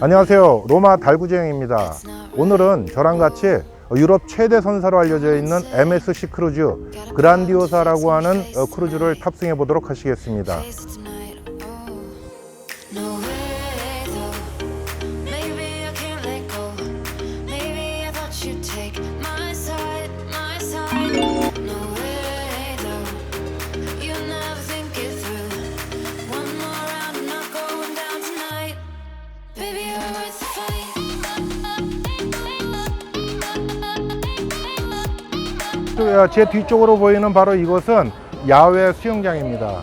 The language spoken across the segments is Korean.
안녕하세요. 로마 달구지행입니다. 오늘은 저랑 같이 유럽 최대 선사로 알려져 있는 MSC 크루즈 그란디오사라고 하는 어, 크루즈를 탑승해 보도록 하시겠습니다. 제 뒤쪽으로 보이는 바로 이곳은 야외 수영장입니다.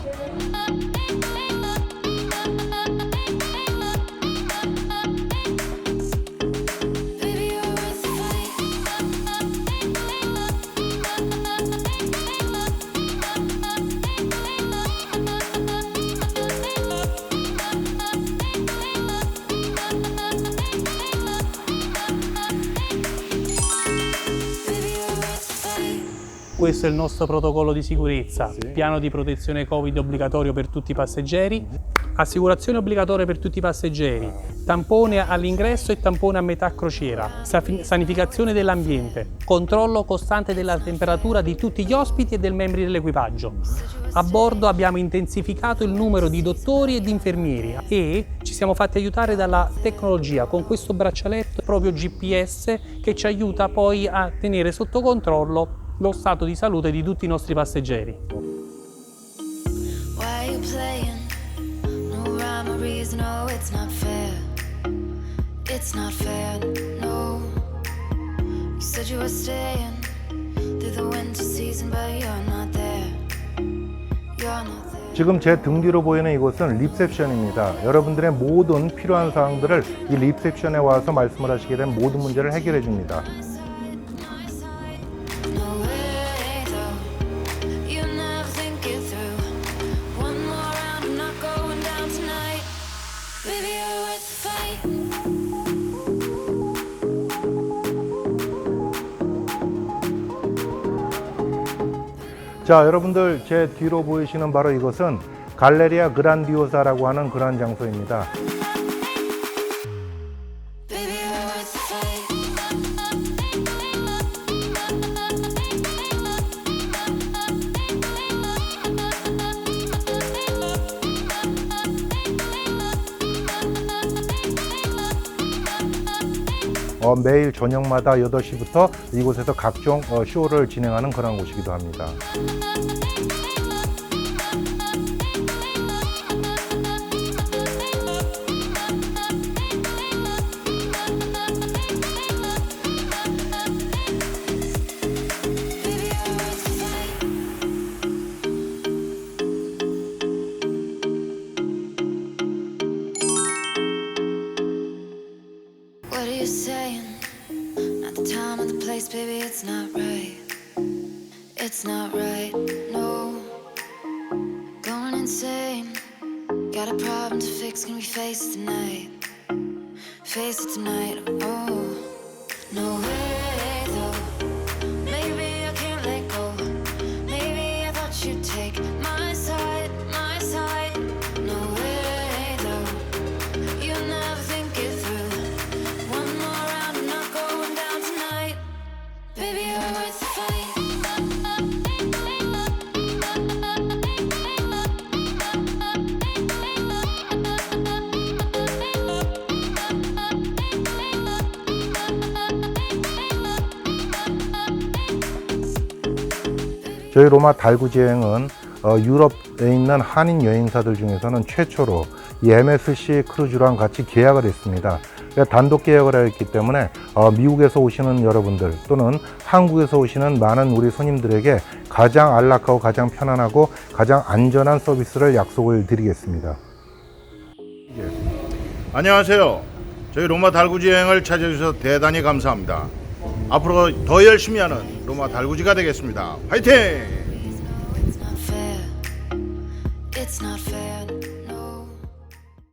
Questo è il nostro protocollo di sicurezza, piano di protezione Covid obbligatorio per tutti i passeggeri, assicurazione obbligatoria per tutti i passeggeri, tampone all'ingresso e tampone a metà crociera, sanificazione dell'ambiente, controllo costante della temperatura di tutti gli ospiti e dei membri dell'equipaggio. A bordo abbiamo intensificato il numero di dottori e di infermieri e ci siamo fatti aiutare dalla tecnologia con questo braccialetto proprio GPS che ci aiuta poi a tenere sotto controllo lo stato di salute di tutti i nostri passeggeri. Oh. 지금 제 등 뒤로 보이는 이곳은 리셉션입니다. 여러분들의 모든 필요한 사항들을 이 리셉션에 와서 말씀을 하시게 되면 모든 문제를 해결해 줍니다. 자, 여러분들 제 뒤로 보이시는 바로 이것은 갈레리아 그란디오사라고 하는 그러한 장소입니다. 어, 매일 저녁마다 8시부터 이곳에서 각종 어, 쇼를 진행하는 그런 곳이기도 합니다. The time or the place, baby, it's not right. It's not right, no. Going insane. Got a problem to fix, can we face it tonight? Face it tonight, oh. No way, though. Maybe I can't let go. Maybe I thought you'd take 저희 로마 달구지행은 어, 유럽에 있는 한인 여행사들 중에서는 최초로 이 MSC 크루즈랑 같이 계약을 했습니다. 그러니까 단독 계약을 했기 때문에 어, 미국에서 오시는 여러분들 또는 한국에서 오시는 많은 우리 손님들에게 가장 안락하고 가장 편안하고 가장 안전한 서비스를 약속을 드리겠습니다. 안녕하세요. 저희 로마 달구지 여행을 찾아주셔서 대단히 감사합니다. 앞으로 더 열심히 하는 로마 달구지가 되겠습니다. 화이팅!